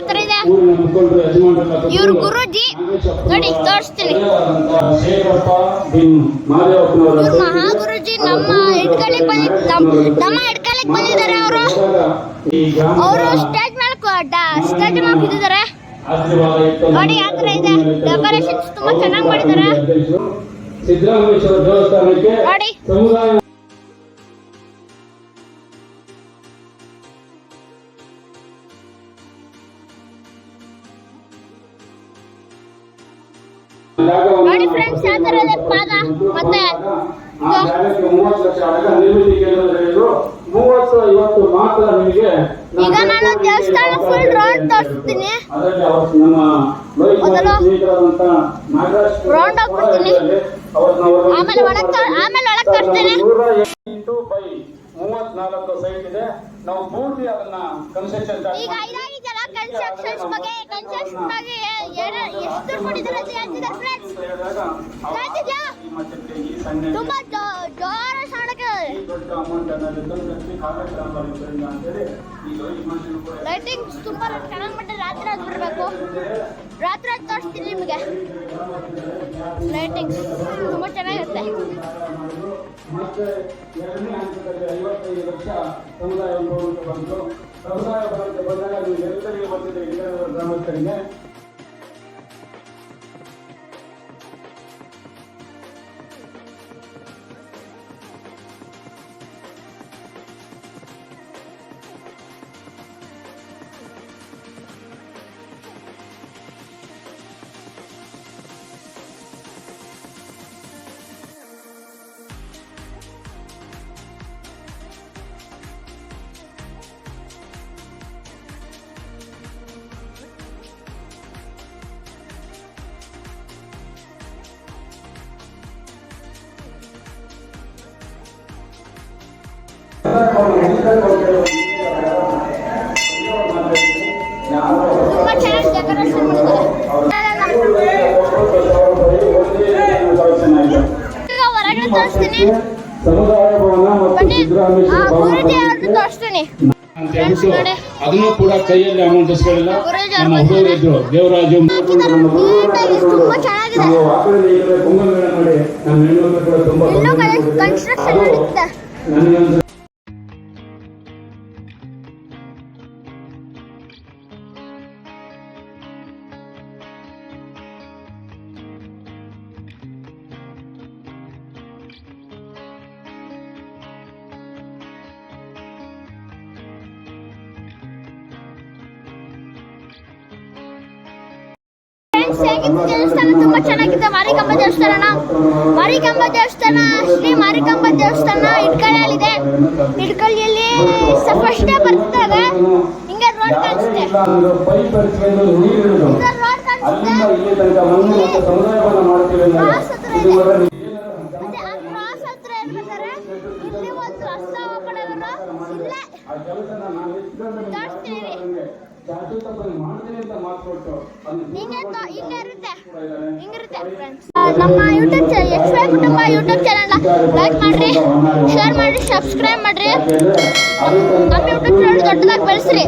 ಥರ ಇದೆ. ಇವ್ರ ಗುರೂಜಿ. ನೋಡಿ ತೋರಿಸ್ತೀನಿ. ಇವ್ರು ಮಹಾ ಗುರುಜಿ ನಮ್ಮ ಹಿಡ್ಕಲಿಕ್ ಬಂದಿದ್ ನಮ್- ನಮ್ಮ ಹಿಡ್ಕಲಿಕ್ ಬಂದಿದ್ದಾರೆ ಅವರು. ಅವರು ಸ್ಟೇಜ್ ಮೇಲೆ ಸ್ಟೇಜ್ ಮೇಲೆ ಕೂತಿದ್ದಾರೆ. ನೋಡಿ, ಯಾತ್ರೆ ಇದೆ. ಡೆಕೋರೇಷನ್ ತುಂಬಾ ಚೆನ್ನಾಗಿ ಮಾಡಿದ್ದಾರೆ. ನೋಡಿ. ನೋಡಿ ಯಾವ ಥರ ಇದೆ ಪಾದ ಮತ್ತೆ ಈಗ ನಾನು ದೇವಸ್ಥಾನ ಫುಲ್ ರೌಂಡ್ ತೋರಿಸ್ತೀನಿ. ಹೋಗ್ಬಿಡ್ತೀನಿ. ಅವ್ರನ್ನ ಆಮೇಲೆ ಒಳಗೆ ಆಮೇಲೆ ಒಳಗೆ ತೋರಿಸ್ತೀನಿ. ಮೂವತ್ನಾಲ್ಕು ಸೈಟ್ ಇದೆ ನಾವು ಪೂರ್ತಿ ಅದನ್ನ ಕನ್ಸ್ಟ್ರಕ್ಷನ್ ಈಗ ಕನ್ಸ್ಟ್ರಕ್ಷನ್ಸ್ ಬಗ್ಗೆ ಕನ್ಸ್ಟ್ರಕ್ಷನ್ ಬಗ್ಗೆ ಯಾರು ಎಷ್ಟು ದುಡ್ಡು ಕೊಟ್ಟಿದ್ದಾರೆ ಅಂತ ಹೇಳ್ತಿದ್ದಾರೆ ಫ್ರೆಂಡ್ಸ್ ಹೇಳ್ತಿದ್ಯಾ ತುಂಬಾ ಜೋ- ಜೋರ ಸೌಂಡಕ್ಕೆ. ದೊಡ್ಡ ಅಮೌಂಟ್ ಅನ್ನ ಕಟ್ಟಿ ಕಾಂಗ್ರೆಸ್ ರಾಮಬಾರಿ ಅಂತೇಳಿ ಈ ಲೈಟಿಂಗ್ಸ್ ತುಂಬಾ ಚೆನ್ನಾಗಿ ಮಾಡಿ ರಾತ್ರಿ ಅದು ಬರಬೇಕು ರಾತ್ರಿ ಅದು ತೋರಿಸ್ತೀನಿ ನಿಮಗೆ. ಲೈಟಿಂಗ್ಸ್ ತುಂಬಾ ಚೆನ್ನಾಗಿರುತ್ತೆ. ಮತ್ತೆ ಲಕ್ಷ ಸಮುದಾಯ ಬಂತು ಬಂದಾಗ ನೀವು ಎಲ್ಲರಿಗೆ ಬಂದಿದೆ ಗ್ರಾಮಸ್ಥರಿಗೆ ಸಮುದಾಯ ಭವನ ಮತ್ತು ಸಿದ್ದರಾಮೇಶ್ವರ ಅಂತ ಹೇಳ್ಬಿಟ್ಟು ಅದನ್ನು ಕೂಡ ಕೈಯಲ್ಲಿ ಅಮೌಂಟ್ ಇಸ್ಕೊಳ್ಳಿಲ್ಲ. ಗುರುಜಿ ನಮ್ಮ ಹುಡುಗರು ಇದ್ರು. ದೇವರಾಜು. ನಾವು ಈಗಲೇ ಕುಂಭಮೇಳ ಮಾಡಿ ನಮ್ಮ ಹೆಣ್ಣು ಕೂಡ ತುಂಬಾ ಹೇಗಿತ್ತು ದೇವಸ್ಥಾನ ತುಂಬಾ ಚೆನ್ನಾಗಿದೆ. ಮಾರಿಕಂಬ ದೇವಸ್ಥಾನ ಮಾರಿಕಂಬ ದೇವಸ್ಥಾನ ಶ್ರೀ ಮಾರಿಕಂಬ ದೇವಸ್ಥಾನ ಇಟ್ಕಳಿಯಲ್ಲಿದೆ ಇಟ್ಕಳಿಯಲ್ಲಿ ಫಸ್ಟ್ ಬರ್ತದೆ ಹಿಂಗೆ ರೋಡ್ ಕಾಣಿಸುತ್ತೆ. ಒಂದು ರೋಡ್ ಕಾಣಿಸುತ್ತೆ. ಇಲ್ಲಿ ತನಕ ಮಣ್ಣು ಮತ್ತು ಸಮುದಾಯವನ್ನು ಮಾಡ್ತೀವಿ ಅಂದಾಗ ಕ್ರಾಸ್ ಹತ್ರ ಇದೆ. ಇದುವರೆಗೆ ಮತ್ತೆ ಆ ಕ್ರಾಸ್ ಹತ್ರ ಇರ್ಬೇಕಾದ್ರೆ ಇಲ್ಲಿ ಒಂದು ನಮ್ಮ ಯೂಟ್ಯೂಬ್ ಚಾನಲ್ ಎಚ್ ವೈ ಕುಟುಂಬ ಯೂಟ್ಯೂಬ್ ಚಾನಲ್ನ ಲೈಕ್ ಮಾಡ್ರಿ ಶೇರ್ ಮಾಡ್ರಿ ಸಬ್ಸ್ಕ್ರೈಬ್ ಮಾಡ್ರಿ. ನಮ್ಮ ಯೂಟ್ಯೂಬ್ ಚಾನಲ್ ದೊಡ್ಡದಾಗಿ ಬೆಳೆಸ್ರಿ.